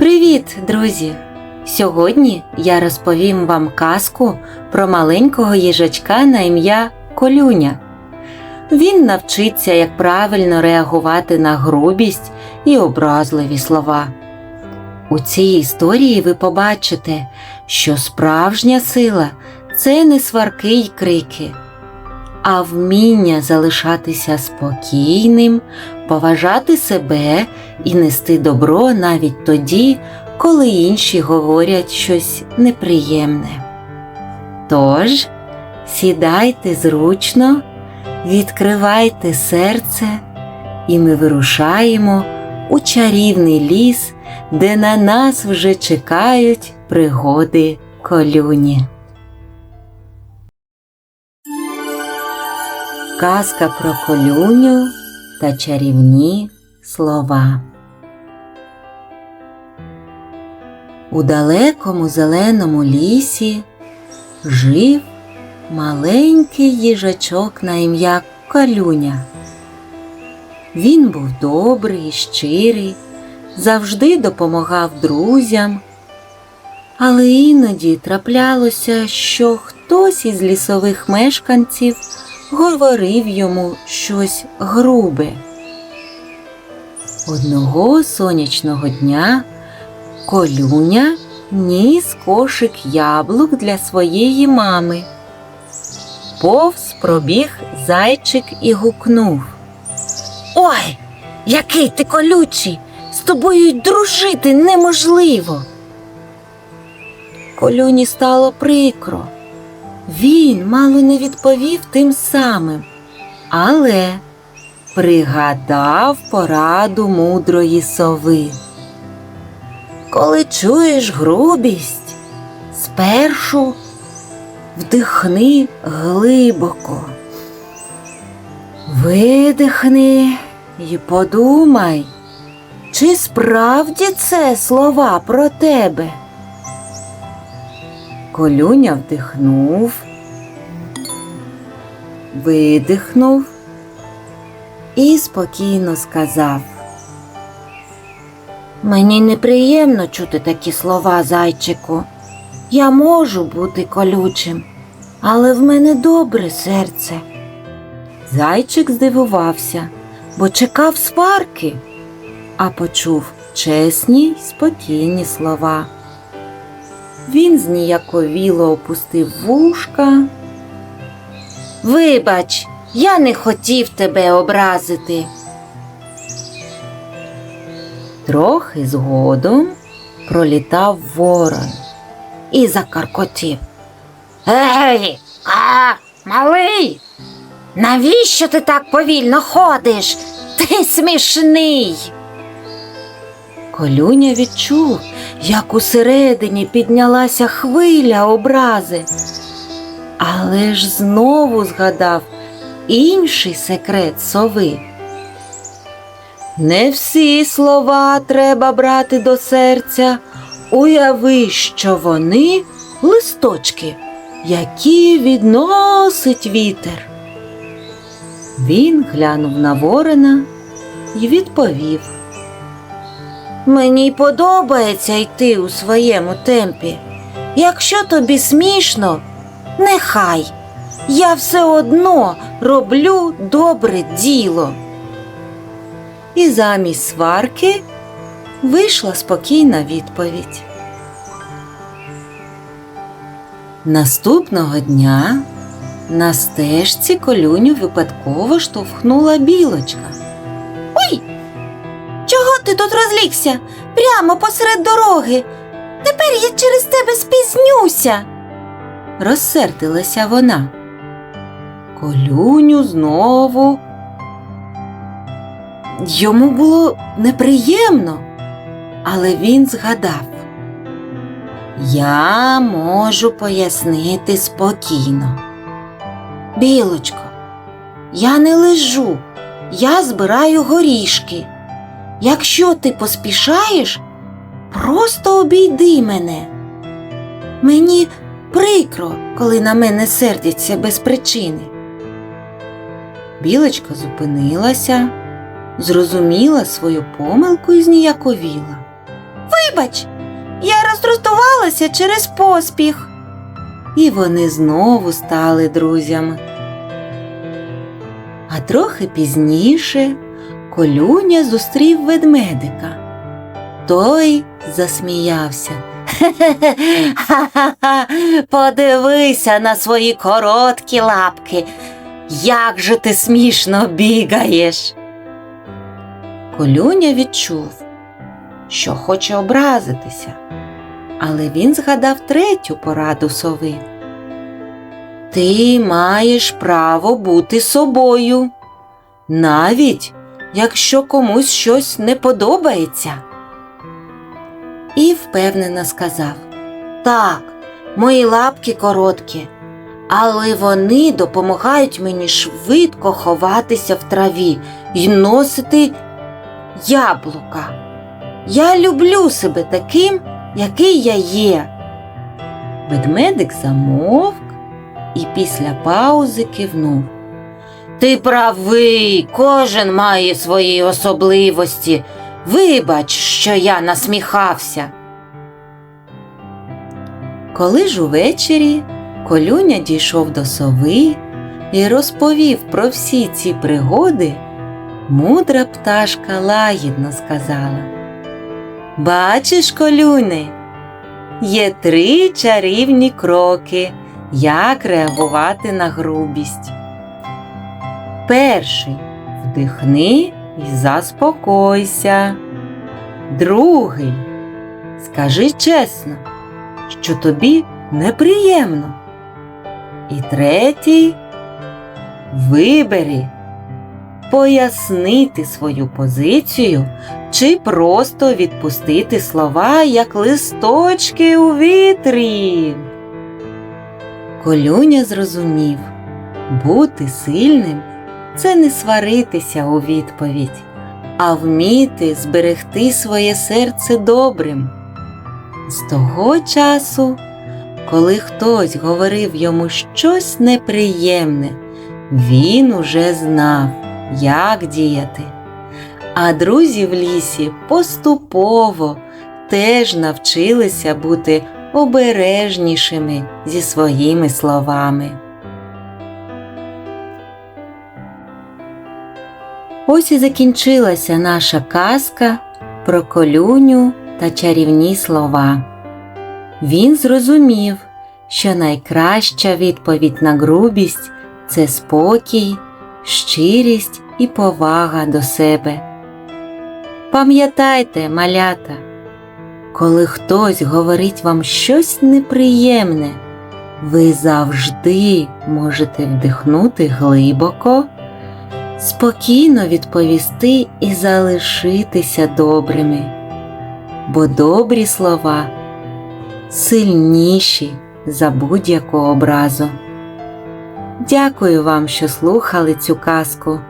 Привіт, друзі! Сьогодні я розповім вам казку про маленького їжачка на ім'я Колюня. Він навчиться, як правильно реагувати на грубість і образливі слова. У цій історії ви побачите, що справжня сила це не сварки й крики, а вміння залишатися спокійним, поважати себе і нести добро навіть тоді, коли інші говорять щось неприємне. Тож, сідайте зручно, відкривайте серце, і ми вирушаємо у чарівний ліс, де на нас вже чекають пригоди колюні. Казка про колюню та чарівні слова. У далекому зеленому лісі жив маленький їжачок на ім'я Калюня. Він був добрий, щирий, завжди допомагав друзям, але іноді траплялося, що хтось із лісових мешканців говорив йому щось грубе. Одного сонячного дня Колюня ніс кошик яблук для своєї мами. Повз пробіг зайчик і гукнув. Ой, який ти колючий! З тобою й дружити неможливо. Колюні стало прикро. Він мало не відповів тим самим, але пригадав пораду мудрої сови. Коли чуєш грубість, спершу вдихни глибоко, видихни і подумай, чи справді це слова про тебе. Колюня вдихнув, видихнув і спокійно сказав. Мені неприємно чути такі слова, зайчику. Я можу бути колючим, але в мене добре серце. Зайчик здивувався, бо чекав сварки, а почув чесні й спокійні слова. Він зніяковіло опустив вушка. Вибач, я не хотів тебе образити. Трохи згодом пролітав ворон і закаркотів. Ей, а, малий, навіщо ти так повільно ходиш? Ти смішний. Колюня відчув, як усередині піднялася хвиля образи, але ж знову згадав інший секрет сови. Не всі слова треба брати до серця. Уяви, що вони листочки, які відносить вітер. Він глянув на ворона і відповів. Мені подобається йти у своєму темпі. Якщо тобі смішно, нехай. Я все одно роблю добре діло. І замість сварки вийшла спокійна відповідь. Наступного дня на стежці колюню випадково штовхнула білочка. Тут розлігся? Прямо посеред дороги. Тепер я через тебе спізнюся. Розсердилася вона. Колюню знову Йому було неприємно, але він згадав. Я можу пояснити спокійно. Білочко, я не лежу, я збираю горішки. Якщо ти поспішаєш, просто обійди мене. Мені прикро, коли на мене сердяться без причини. Білочка зупинилася, зрозуміла свою помилку і зніяковіла. Вибач, я роздратувалася через поспіх. І вони знову стали друзями. А трохи пізніше колюня зустрів ведмедика. Той засміявся. Ха-ха-ха, подивися на свої короткі лапки. Як же ти смішно бігаєш. Колюня відчув, що хоче образитися, але він згадав третю пораду сови. Ти маєш право бути собою, навіть якщо комусь щось не подобається. І впевнено сказав Так, мої лапки короткі, але вони допомагають мені швидко ховатися в траві і носити яблука. Я люблю себе таким, який я є. Ведмедик замовк і після паузи кивнув. Ти правий, кожен має свої особливості. Вибач, що я насміхався. Коли ж увечері колюня дійшов до сови і розповів про всі ці пригоди, мудра пташка лагідно сказала Бачиш, колюне, є три чарівні кроки, як реагувати на грубість. Перший вдихни і заспокойся. Другий скажи чесно, що тобі неприємно. І третій вибери пояснити свою позицію чи просто відпустити слова, як листочки у вітрі. Колюня зрозумів, бути сильним це не сваритися у відповідь, а вміти зберегти своє серце добрим. З того часу, коли хтось говорив йому щось неприємне, він уже знав, як діяти. А друзі в лісі поступово теж навчилися бути обережнішими зі своїми словами. Ось і закінчилася наша казка про колюню та чарівні слова. Він зрозумів, що найкраща відповідь на грубість це спокій, щирість і повага до себе. Пам'ятайте, малята, коли хтось говорить вам щось неприємне, ви завжди можете вдихнути глибоко спокійно відповісти і залишитися добрими, бо добрі слова сильніші за будь-яку образу. Дякую вам, що слухали цю казку.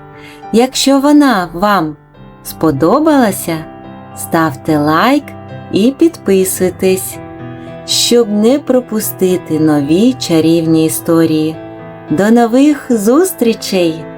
Якщо вона вам сподобалася, ставте лайк і підписуйтесь, щоб не пропустити нові чарівні історії. До нових зустрічей!